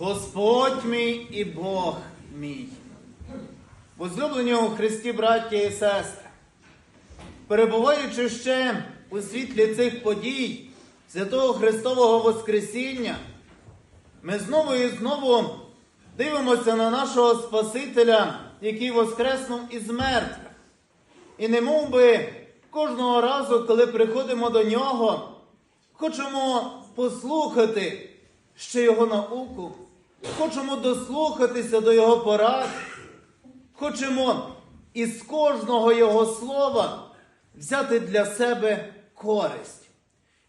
Господь мій і Бог мій. Возлюблені у Христі, браття і сестри, перебуваючи ще у світлі цих подій святого Христового Воскресіння, ми знову і знову дивимося на нашого Спасителя, який воскреснув із мертвих. І не мов би кожного разу, коли приходимо до нього, хочемо послухати ще його науку, хочемо дослухатися до його порад, хочемо із кожного його слова взяти для себе користь.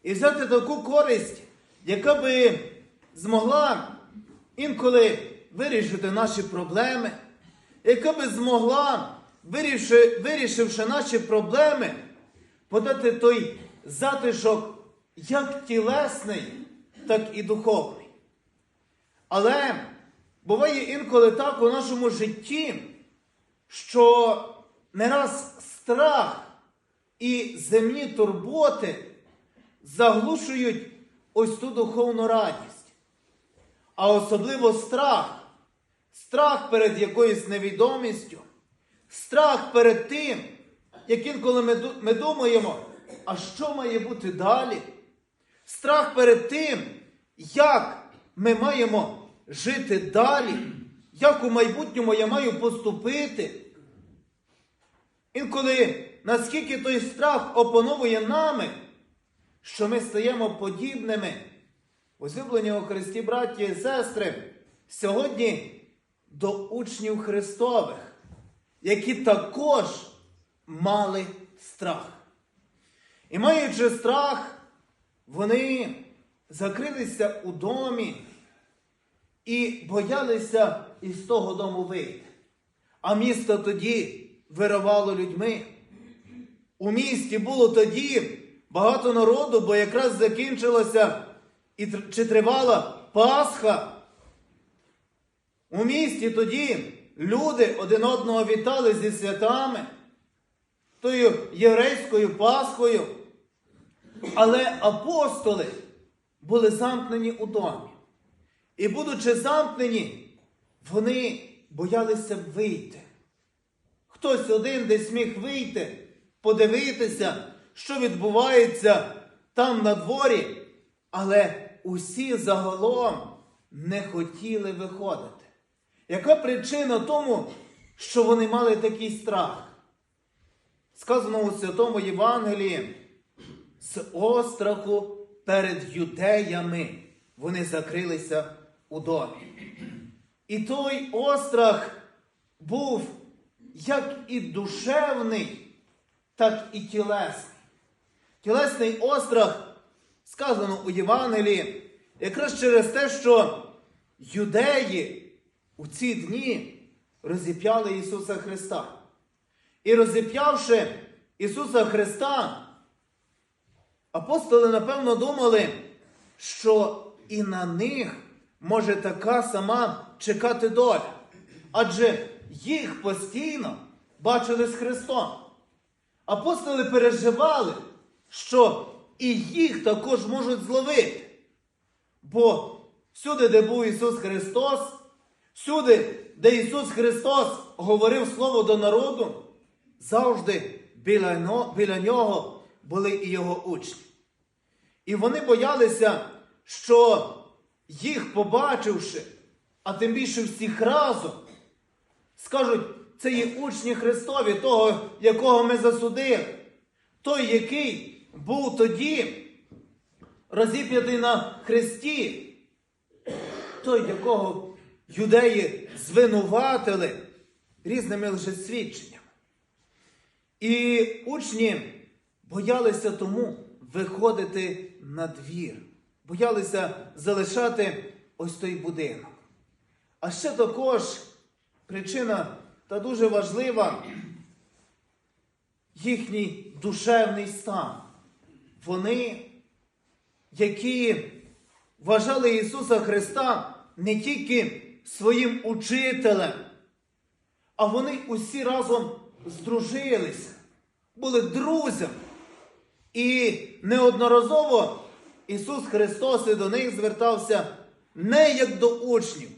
І взяти таку користь, яка би змогла інколи вирішити наші проблеми, яка би змогла, вирішивши наші проблеми, подати той затишок як тілесний, так і духовний. Але буває інколи так у нашому житті, що не раз страх і земні турботи заглушують ось ту духовну радість. А особливо страх, страх перед якоюсь невідомістю, страх перед тим, як інколи ми, ми думаємо, а що має бути далі? Страх перед тим, як ми маємо жити далі, як у майбутньому я маю поступити. Інколи наскільки той страх опановує нами, що ми стаємо подібними, Возлюблені у Христі, браті і сестри, сьогодні до учнів Христових, які також мали страх. І маючи страх, вони закрилися у домі і боялися із того дому вийти. А місто тоді виривало людьми. У місті було тоді багато народу, бо якраз закінчилася і чи тривала Пасха. У місті тоді люди один одного вітали зі святами, тою єврейською Пасхою. Але апостоли були замкнені у домі. І, будучи замкнені, вони боялися вийти. Хтось один десь міг вийти, подивитися, що відбувається там на дворі, але усі загалом не хотіли виходити. Яка причина тому, що вони мали такий страх? Сказано у Святому Євангелії, з остраху перед юдеями вони закрилися у домі. І той острах був як і душевний, так і тілесний. Тілесний острах сказано у Євангелії, якраз через те, що юдеї у ці дні розіп'яли Ісуса Христа. І розіп'явши Ісуса Христа, апостоли, напевно, думали, що і на них може така сама чекати доля. Адже їх постійно бачили з Христом. Апостоли переживали, що і їх також можуть зловити. Бо всюди, де був Ісус Христос, всюди, де Ісус Христос говорив Слово до народу, завжди біля, біля нього були і його учні. І вони боялися, що їх побачивши, а тим більше всіх разом, скажуть, це є учні Христові, того, якого ми засудили, той, який був тоді розіп'ятий на хресті, той, якого юдеї звинуватили різними лжесвідченнями. І учні боялися тому виходити на двір, боялися залишати ось той будинок. А ще також причина та дуже важлива їхній душевний стан. Вони, які вважали Ісуса Христа не тільки своїм учителем, а вони усі разом здружилися, були друзями. І неодноразово Ісус Христос і до них звертався не як до учнів,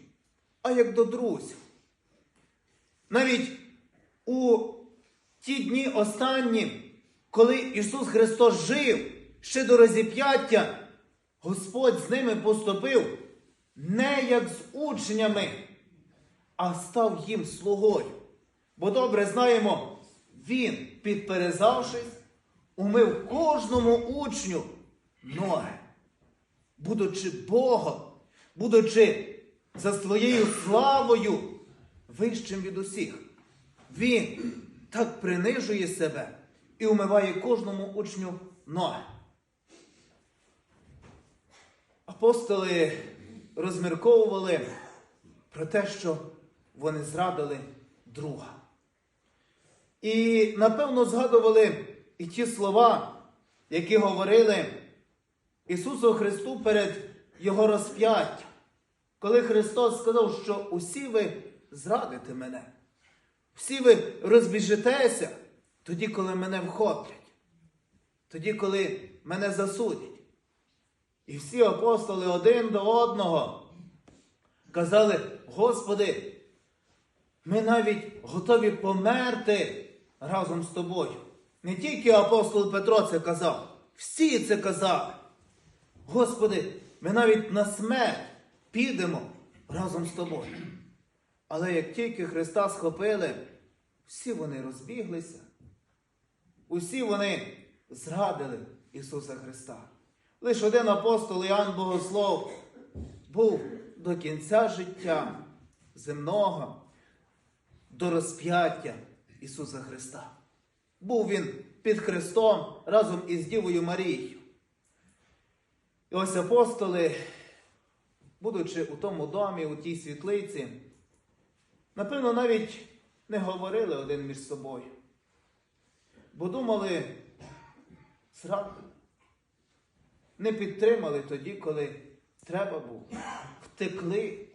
а як до друзів. Навіть у ті дні останні, коли Ісус Христос жив ще до розіп'яття, Господь з ними поступив не як з учнями, а став їм слугою. Бо добре знаємо, Він, підперезавшись, умив кожному учню ноги, будучи Богом, будучи за своєю славою вищим від усіх. Він так принижує себе і умиває кожному учню ноги. Апостоли розмірковували про те, що вони зрадили друга. І напевно згадували і ті слова, які говорили Ісусу Христу перед Його розп'яттям, коли Христос сказав, що усі ви зрадите мене, всі ви розбіжитеся тоді, коли мене вхоплять, тоді, коли мене засудять. І всі апостоли один до одного казали, Господи, ми навіть готові померти разом з тобою. Не тільки апостол Петро це казав, всі це казали. Господи, ми навіть на смерть підемо разом з тобою. Але як тільки Христа схопили, всі вони розбіглися, усі вони зрадили Ісуса Христа. Лише один апостол Іоанн Богослов був до кінця життя земного, до розп'яття Ісуса Христа. Був він під Христом разом із Дівою Марією. І ось апостоли, будучи у тому домі, у тій світлиці, напевно, навіть не говорили один між собою, бо думали, зрадили. Не підтримали тоді, коли треба було. Втекли.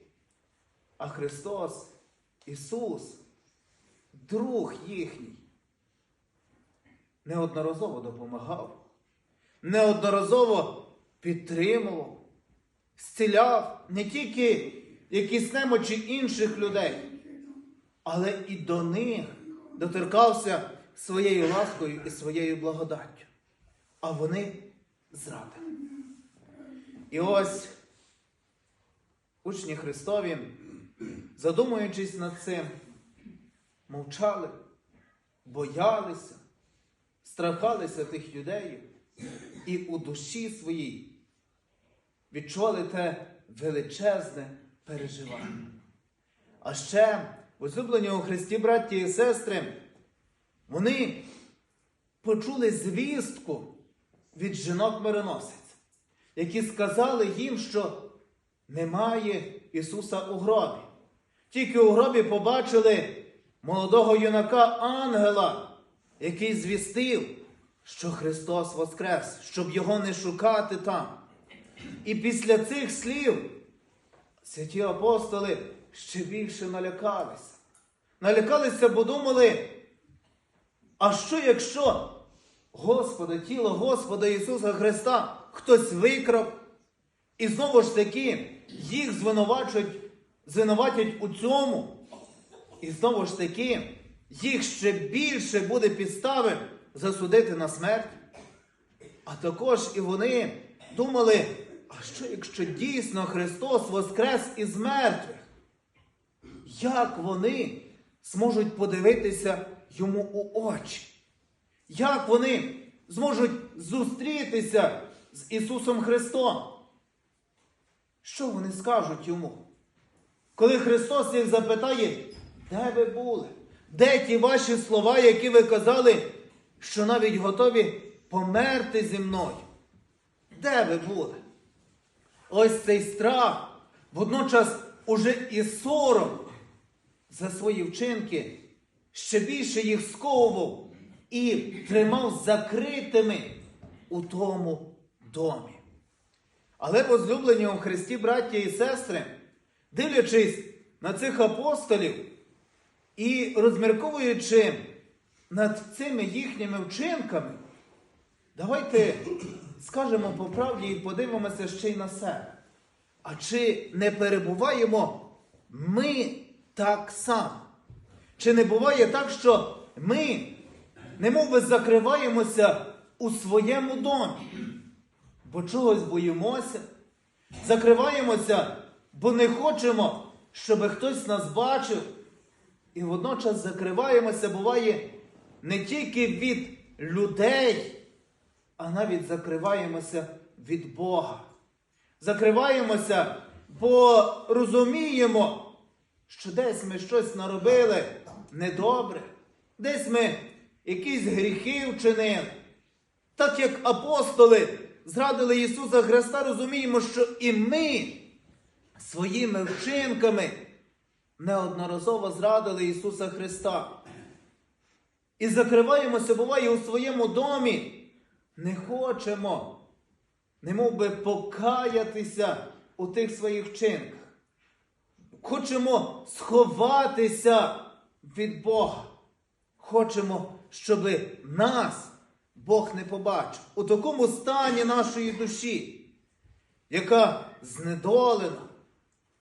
А Христос, Ісус, друг їхній, неодноразово допомагав, неодноразово підтримував, зціляв не тільки якісь немочі інших людей, але і до них доторкався своєю ласкою і своєю благодаттю. А вони зрадили. І ось учні Христові, задумуючись над цим, мовчали, боялися, страхалися тих юдеїв і у душі своїй відчули те величезне переживання. А ще, возлюблені у Христі, браті і сестри, вони почули звістку від жінок мироносець, які сказали їм, що немає Ісуса у гробі. Тільки у гробі побачили молодого юнака ангела, який звістив, що Христос воскрес, щоб його не шукати там. І після цих слів святі апостоли ще більше налякалися. Налякалися, бо думали, а що якщо Господа, тіло Господа Ісуса Христа хтось викрав, і знову ж таки їх звинувачують, звинуватять у цьому. І знову ж таки їх ще більше буде підстави засудити на смерть. А також і вони думали, а що якщо дійсно Христос воскрес із мертвих? Як вони зможуть подивитися йому у очі? Як вони зможуть зустрітися з Ісусом Христом? Що вони скажуть йому? Коли Христос їх запитає, де ви були? Де ті ваші слова, які ви казали, що навіть готові померти зі мною? Де ви були? Ось цей страх, водночас уже і сором за свої вчинки ще більше їх сковував і тримав закритими у тому домі. Але возлюблені у Христі, браття і сестри, дивлячись на цих апостолів і розмірковуючи над цими їхніми вчинками, давайте скажемо по правді і подивимося ще й на себе. А чи не перебуваємо ми так само? Чи не буває так, що ми немов би закриваємося у своєму домі, бо чогось боїмося, закриваємося, бо не хочемо, щоб хтось нас бачив, і водночас закриваємося, буває, не тільки від людей, а навіть закриваємося від Бога. Закриваємося, бо розуміємо, що десь ми щось наробили недобре, десь ми якісь гріхи вчинили. Так як апостоли зрадили Ісуса Христа, розуміємо, що і ми своїми вчинками неодноразово зрадили Ісуса Христа. І закриваємося, буває, у своєму домі, не хочемо, не би покаятися у тих своїх вчинках. Хочемо сховатися від Бога. Хочемо, щоб нас Бог не побачив у такому стані нашої душі, яка знедолена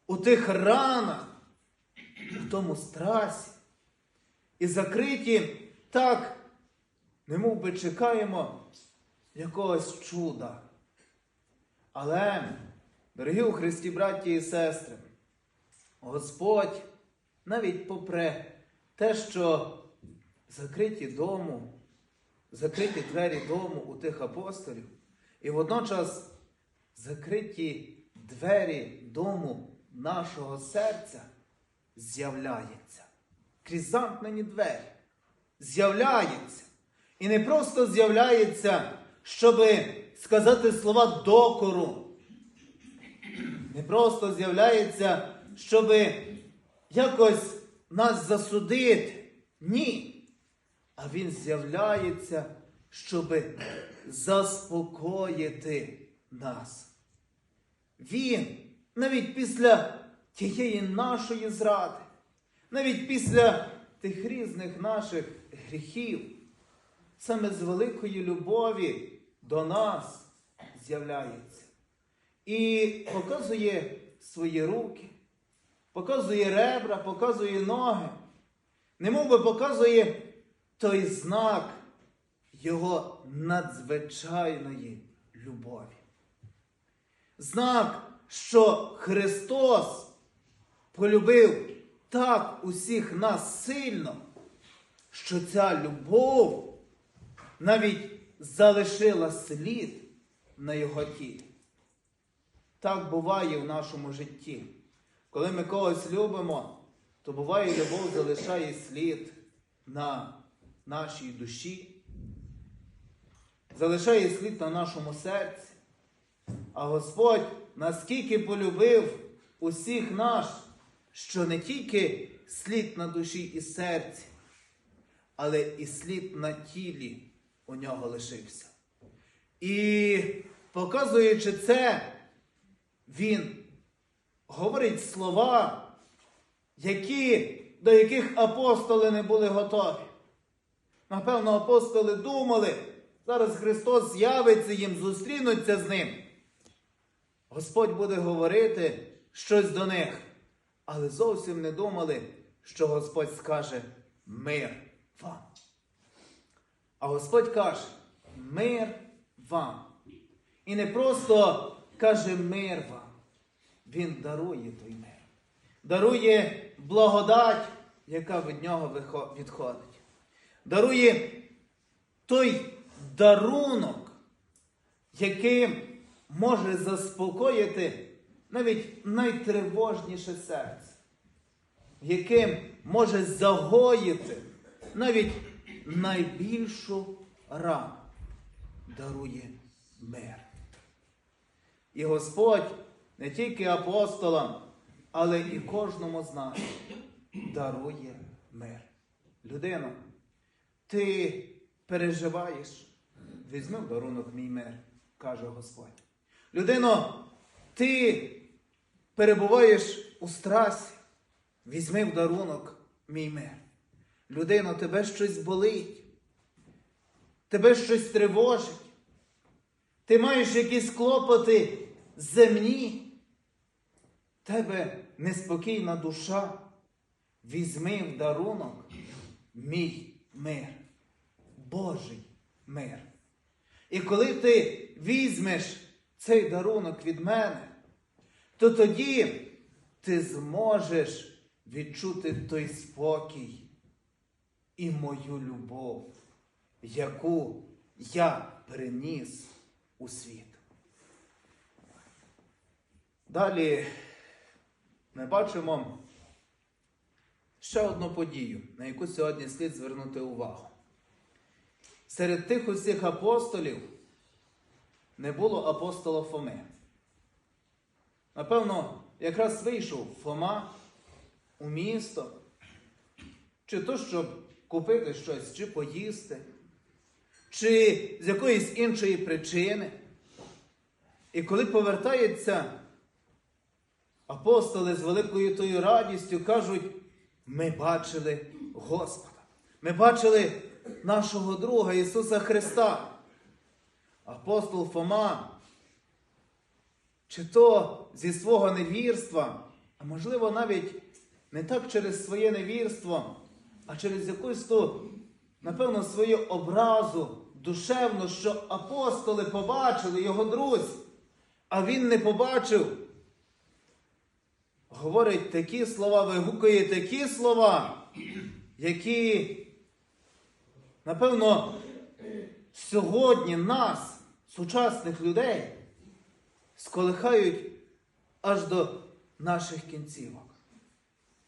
у тих ранах, у тому страсі. І закриті так, немов би чекаємо якогось чуда. Але, дорогі у Христі, браті і сестри, Господь, навіть попри те, що закриті дому, закриті двері дому у тих апостолів, і водночас закриті двері дому нашого серця з'являється. Крізь замкнені двері. З'являється. І не просто з'являється, щоб сказати слова докору. Не просто з'являється, щоб якось нас засудити. Ні. А він з'являється, щоб заспокоїти нас. Він навіть після тієї нашої зради, навіть після тих різних наших гріхів, саме з великої любові до нас з'являється. І показує свої руки, показує ребра, показує ноги, немов би показує той знак його надзвичайної любові. Знак, що Христос полюбив так усіх нас сильно, що ця любов навіть залишила слід на його тілі. Так буває в нашому житті. Коли ми когось любимо, то буває, любов залишає слід на нашій душі, залишає слід на нашому серці. А Господь наскільки полюбив усіх нас, що не тільки слід на душі і серці, але і слід на тілі у нього лишився. І показуючи це, він говорить слова, які, до яких апостоли не були готові. Напевно, апостоли думали, зараз Христос з'явиться їм, зустрінуться з ним. Господь буде говорити щось до них, але зовсім не думали, що Господь скаже мир вам. А Господь каже мир вам. І не просто каже мир вам. Він дарує той мир. Дарує благодать, яка від нього відходить. Дарує той дарунок, яким може заспокоїти навіть найтривожніше серце, яким може загоїти навіть найбільшу рану, дарує мир. І Господь не тільки апостолам, але і кожному з нас дарує мир. Людино, ти переживаєш, візьми в дарунок мій мир, каже Господь. Людино, ти перебуваєш у страсі, візьми в дарунок мій мир. Людино, тебе щось болить, тебе щось тривожить. Ти маєш якісь клопоти земні. тебе неспокійна душа, візьми в дарунок мій мир, Божий мир. І коли ти візьмеш цей дарунок від мене, то тоді ти зможеш відчути той спокій і мою любов, яку я приніс у світ. Далі ми бачимо ще одну подію, на яку сьогодні слід звернути увагу. Серед тих усіх апостолів не було апостола Фоми. Напевно, якраз вийшов Фома у місто, чи то, щоб купити щось, чи поїсти, чи з якоїсь іншої причини. І коли повертається апостоли з великою тою радістю, кажуть, ми бачили Господа. Ми бачили нашого друга Ісуса Христа. Апостол Фома, чи то зі свого невірства, а можливо навіть не так через своє невірство, а через якусь ту, напевно, свою образу душевну, що апостоли побачили його друзі, а він не побачив. Говорить такі слова, вигукує такі слова, які, напевно, сьогодні нас, сучасних людей, сколихають аж до наших кінцівок.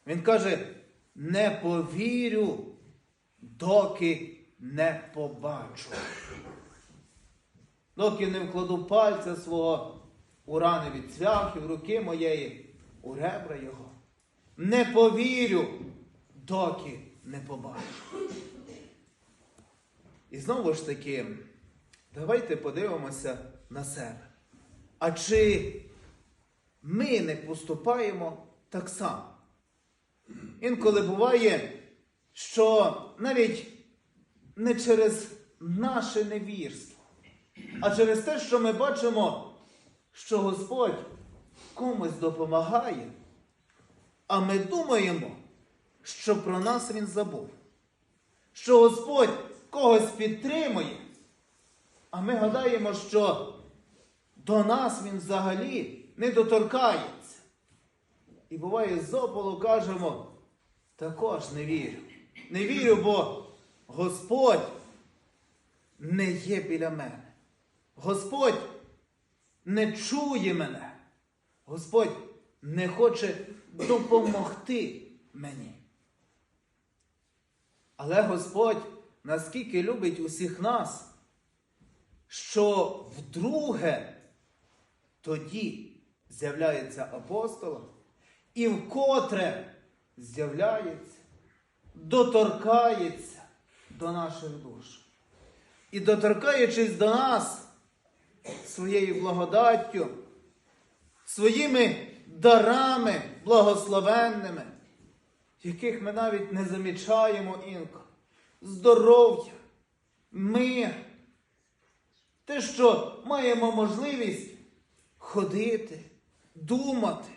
Він каже: не повірю, доки не побачу. Доки не вкладу пальця свого у рани від цвяхів, руки моєї, у ребра його. Не повірю, доки не побачу. І знову ж таки, давайте подивимося на себе. А чи ми не поступаємо так само? Інколи буває, що навіть не через наше невірство, а через те, що ми бачимо, що Господь комусь допомагає, а ми думаємо, що про нас Він забув, що Господь когось підтримує, а ми гадаємо, що до нас Він взагалі не доторкається. І буває, з ополу кажемо, також не вірю. Не вірю, бо Господь не є біля мене. Господь не чує мене. Господь не хоче допомогти мені. Але Господь наскільки любить усіх нас, що вдруге тоді з'являється апостолом і вкотре з'являється, доторкається до наших душ. І доторкаючись до нас своєю благодаттю, своїми дарами благословенними, яких ми навіть не замічаємо інколи, здоров'я, мир, те, що маємо можливість ходити, думати,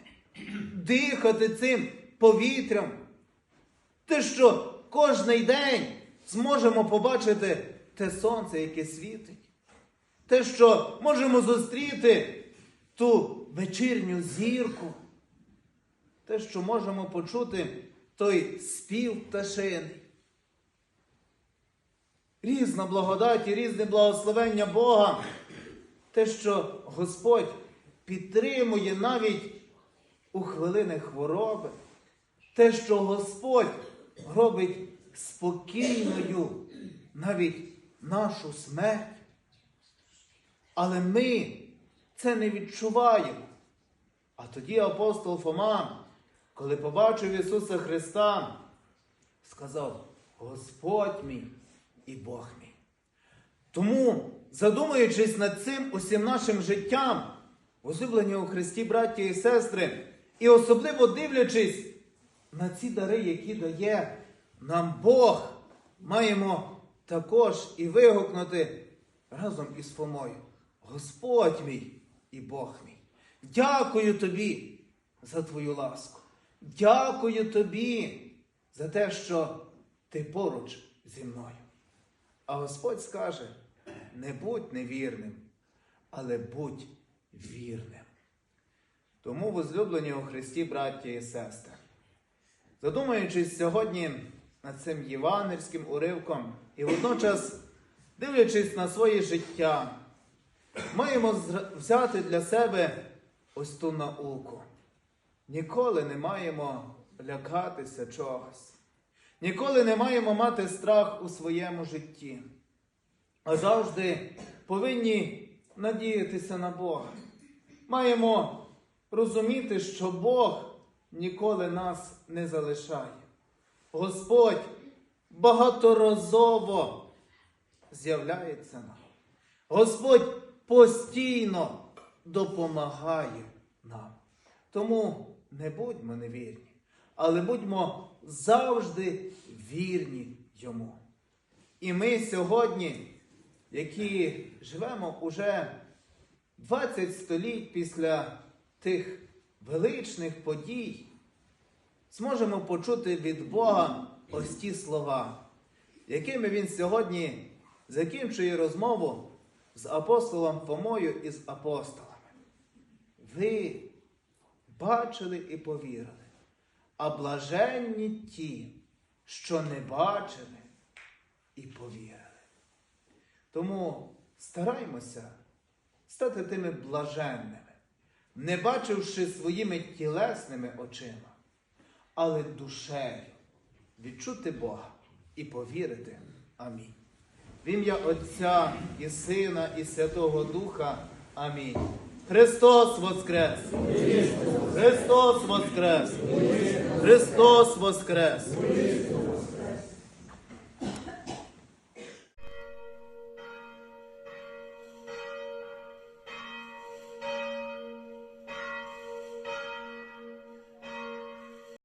дихати цим повітрям, те, що кожний день зможемо побачити те сонце, яке світить, те, що можемо зустріти ту вечірню зірку, те, що можемо почути той спів пташиний. Різна благодать і різне благословення Бога, те, що Господь підтримує навіть у хвилини хвороби, те, що Господь робить спокійною навіть нашу смерть. Але ми це не відчуваємо. А тоді апостол Фома, коли побачив Ісуса Христа, сказав: Господь мій і Бог мій. Тому, задумуючись над цим усім нашим життям, возлюблені у Христі, браті і сестри, і особливо дивлячись на ці дари, які дає нам Бог, маємо також і вигукнути разом із Фомою. Господь мій і Бог мій. Дякую тобі, за твою ласку. Дякую тобі за те, що ти поруч зі мною. А Господь скаже: не будь невірним, але будь вірним. Тому, возлюблені у Христі, браття і сестри, задумуючись сьогодні над цим євангельським уривком і водночас дивлячись на своє життя, маємо взяти для себе ось ту науку. Ніколи не маємо лякатися чогось. Ніколи не маємо мати страх у своєму житті. А завжди повинні надіятися на Бога. Маємо розуміти, що Бог ніколи нас не залишає. Господь багаторазово з'являється нам. Господь постійно допомагає нам. Тому не будьмо невірні, але будьмо завжди вірні йому. І ми сьогодні, які живемо уже 20 століть після тих величних подій, зможемо почути від Бога ось ті слова, якими він сьогодні закінчує розмову з апостолом Фомою і з апостолами. Ви бачили і повірили, а блаженні ті, що не бачили і повірили. Тому стараймося стати тими блаженними, не бачивши своїми тілесними очима, але душею відчути Бога і повірити. Амінь. В ім'я Отця і Сина, і Святого Духа. Амінь. Христос Воскрес! Христос Воскрес! Христос Воскрес!